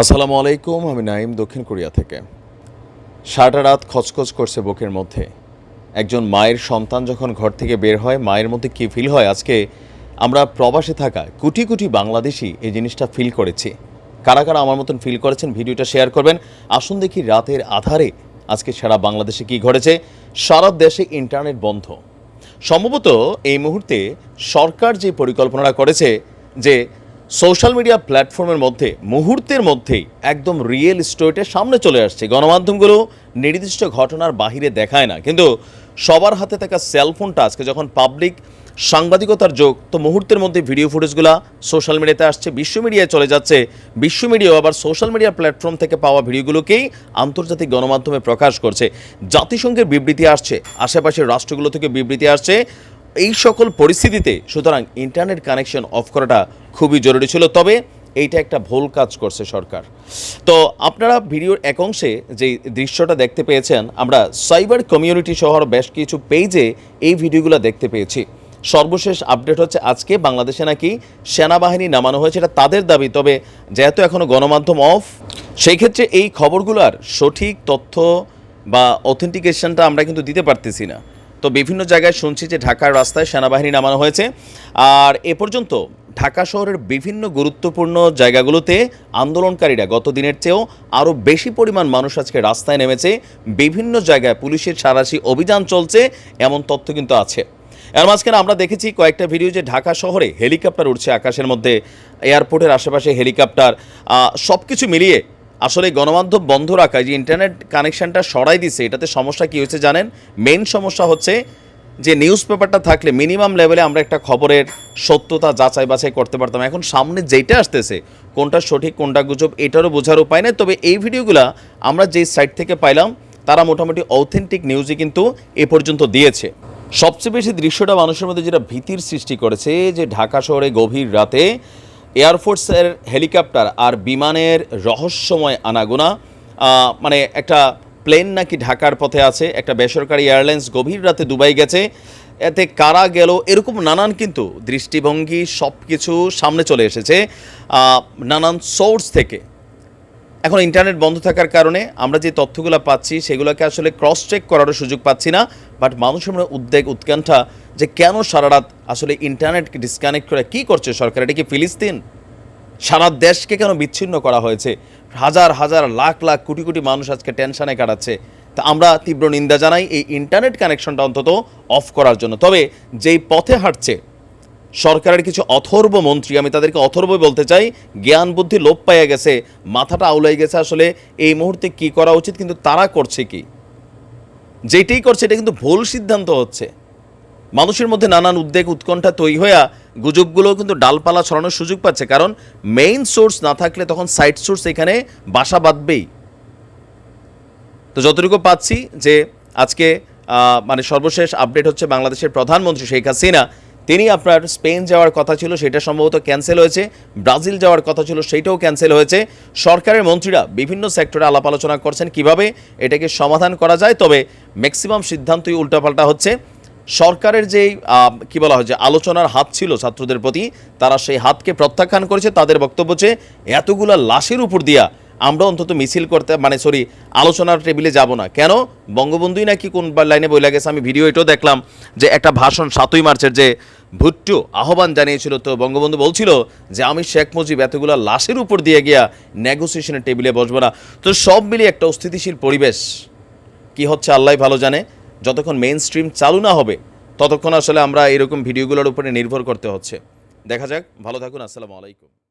আসসালামু আলাইকুম, আমি নাইম দক্ষিণ কোরিয়া থেকে। সারাটা রাত খচখচ করছে বুকের মধ্যে। একজন মায়ের সন্তান যখন ঘর থেকে বের হয়, মায়ের মধ্যে কী ফিল হয়? আজকে আমরা প্রবাসে থাকা কোটি কোটি বাংলাদেশি এই জিনিসটা ফিল করেছি। কারা কারা আমার মতন ফিল করেছেন, ভিডিওটা শেয়ার করবেন। আসুন দেখি রাতের আধারে আজকে সারা বাংলাদেশে কি ঘটেছে। সারা দেশে ইন্টারনেট বন্ধ। সম্ভবত এই মুহূর্তে সরকার যে পরিকল্পনাটা করেছে যে সোশ্যাল মিডিয়া প্ল্যাটফর্মের মধ্যে, মুহূর্তের মধ্যেই একদম রিয়েল স্টোরিটা সামনে চলে আসছে। গণমাধ্যমগুলো নির্দিষ্ট ঘটনার বাহিরে দেখায় না। কিন্তু সবার হাতে থাকা সেলফোনটা আজকে যখন পাবলিক সাংবাদিকতার যোগ, তো মুহূর্তের মধ্যে ভিডিও ফুটেজগুলো সোশ্যাল মিডিয়াতে আসছে, বিশ্ব মিডিয়ায় চলে যাচ্ছে। বিশ্ব মিডিয়াও আবার সোশ্যাল মিডিয়া প্ল্যাটফর্ম থেকে পাওয়া ভিডিওগুলোকেই আন্তর্জাতিক গণমাধ্যমে প্রকাশ করছে। জাতিসংঘের বিবৃতি আসছে, আশেপাশের রাষ্ট্রগুলো থেকে বিবৃতি আসছে। এই সকল পরিস্থিতিতে সুতরাং ইন্টারনেট কানেকশন অফ করাটা খুবই জরুরি ছিল, তবে এইটা একটা ভুল কাজ করছে সরকার। তো আপনারা ভিডিওর এক অংশে যে দৃশ্যটা দেখতে পেয়েছেন, আমরা সাইবার কমিউনিটি শহর বেশ কিছু পেজে এই ভিডিওগুলো দেখতে পেয়েছি। সর্বশেষ আপডেট হচ্ছে আজকে, বাংলাদেশে নাকি সেনাবাহিনী নামানো হয়েছে, এটা তাদের দাবি, তবে যেহেতু এখনও গণমাধ্যম অফ সেই ক্ষেত্রে এই খবরগুলোর সঠিক তথ্য বা অথেন্টিকেশনটা আমরা কিন্তু দিতে পারতেছি না। তো বিভিন্ন জায়গায় শুনছি যে ঢাকার রাস্তায় সেনাবাহিনী নামানো হয়েছে। আর এ পর্যন্ত ঢাকা শহরের বিভিন্ন গুরুত্বপূর্ণ জায়গাগুলোতে আন্দোলনকারীরা গত দিনের চেয়েও আরও বেশি পরিমাণ মানুষ আজকে রাস্তায় নেমেছে। বিভিন্ন জায়গায় পুলিশের সারাশি অভিযান চলছে, এমন তথ্য কিন্তু আছে। এর মাঝখানে আমরা দেখেছি কয়েকটা ভিডিও যে ঢাকা শহরে হেলিকপ্টার উঠছে আকাশের মধ্যে, এয়ারপোর্টের আশেপাশে হেলিকপ্টার সব কিছু মিলিয়ে আসলে গণমাধ্যম বন্ধ রাখা যে ইন্টারনেট কানেকশনটা সরাই দিছে, এটাতে সমস্যা কি হয়েছে জানেন? মেন সমস্যা হচ্ছে যে নিউজ পেপারটা থাকলে মিনিমাম লেভেলে আমরা একটা খবরের সত্যতা যাচাই বাছাই করতে পারতাম। এখন সামনে যেটা আসতেছে, কোনটা সঠিক, কোনটা গুজব, এটারও বোঝার উপায় নেই। তবে এই ভিডিওগুলা আমরা যেই সাইট থেকে পাইলাম, তারা মোটামুটি অথেন্টিক নিউজই কিন্তু এ পর্যন্ত দিয়েছে। সবচেয়ে বেশি দৃশ্যটা মানুষের মধ্যে যেটা ভীতির সৃষ্টি করেছে, যে ঢাকা শহরে গভীর রাতে এয়ারফোর্সের হেলিকপ্টার আর বিমানের রহস্যময় আনাগোনা মানে একটা প্লেন নাকি ঢাকার পথে আছে, একটা বেসরকারি এয়ারলাইন্স গভীর রাতে দুবাই গেছে, এতে কারা গেল, এরকম নানান কিন্তু দৃষ্টিভঙ্গি সব কিছু সামনে চলে এসেছে। নানান সোর্স থেকে এখন ইন্টারনেট বন্ধ থাকার কারণে আমরা যে তথ্যগুলো পাচ্ছি, সেগুলোকে আসলে ক্রস চেক করারও সুযোগ পাচ্ছি না। বাট মানুষের মনে উদ্বেগ, উৎকণ্ঠা যে কেন সারা রাত আসলে ইন্টারনেটকে ডিসকানেক্ট করে কী করছে সরকার? এটা কি ফিলিস্তিন? সারা দেশকে কেন বিচ্ছিন্ন করা হয়েছে? হাজার হাজার, লাখ লাখ, কোটি কোটি মানুষ আজকে টেনশানে কাটাচ্ছে। তা আমরা তীব্র নিন্দা জানাই এই ইন্টারনেট কানেকশনটা অন্তত অফ করার জন্য। তবে যেই পথে হাঁটছে সরকারের কিছু অথর্ব মন্ত্রী, আমি তাদেরকে অথর্ব বলতে চাই জ্ঞান বুদ্ধি লোপ পাইয়া গেছে, মাথাটা আউলাই গেছে আসলে এই মুহূর্তে কি করা উচিত, কিন্তু তারা করছে কি? যেটাই করছে, এটা কিন্তু ভুল সিদ্ধান্ত হচ্ছে। মানুষের মধ্যে নানান উদ্বেগ, উৎকণ্ঠা তৈরি হইয়া গুজবগুলো কিন্তু ডালপালা ছড়ানোর সুযোগ পাচ্ছে, কারণ মেইন সোর্স না থাকলে তখন সাইড সোর্স এখানে বাসা বাঁধবেই। তো যতটুকু পাচ্ছি যে আজকে মানে সর্বশেষ আপডেট হচ্ছে বাংলাদেশের প্রধানমন্ত্রী শেখ হাসিনা তিনি আপনার স্পেন যাওয়ার কথা ছিল, সেটা সম্ভবত ক্যান্সেল হয়েছে, ব্রাজিল যাওয়ার কথা ছিল সেইটাও ক্যান্সেল হয়েছে। সরকারের মন্ত্রীরা বিভিন্ন সেক্টরে আলাপ আলোচনা করছেন কীভাবে এটাকে সমাধান করা যায়, তবে ম্যাক্সিমাম সিদ্ধান্তই উল্টাপাল্টা হচ্ছে। সরকারের যেই কি বলা হয় যে আলোচনার হাত ছিল ছাত্রদের প্রতি, তারা সেই হাতকে প্রত্যাখ্যান করেছে, তাদের বক্তব্য হচ্ছে, এতগুলা লাশের উপর দিয়া আমরা অন্তত মিছিল করতে মানে সরি আলোচনার টেবিলে যাব না। কেন? বঙ্গবন্ধুই নাকি কোন লাইনে বই গেছে, আমি ভিডিও এটাও দেখলাম যে একটা ভাষণ সাতই মার্চের যে ভুট্টু আহ্বান জানিয়েছিল, তো বঙ্গবন্ধু বলছিল যে আমি শেখ মুজিব এতগুলা লাশের উপর দিয়ে গিয়া নেগোসিয়েশনের টেবিলে বসবো না। তো সব মিলিয়ে একটা অস্থিতিশীল পরিবেশ। কি হচ্ছে আল্লাহ ভালো জানে। যতক্ষণ মেইন স্ট্রিম চালু না হবে, ততক্ষণ আসলে আমরা এরকম ভিডিওগুলোর উপরে নির্ভর করতে হচ্ছে। দেখা যাক, ভালো থাকুন, আসসালামু আলাইকুম।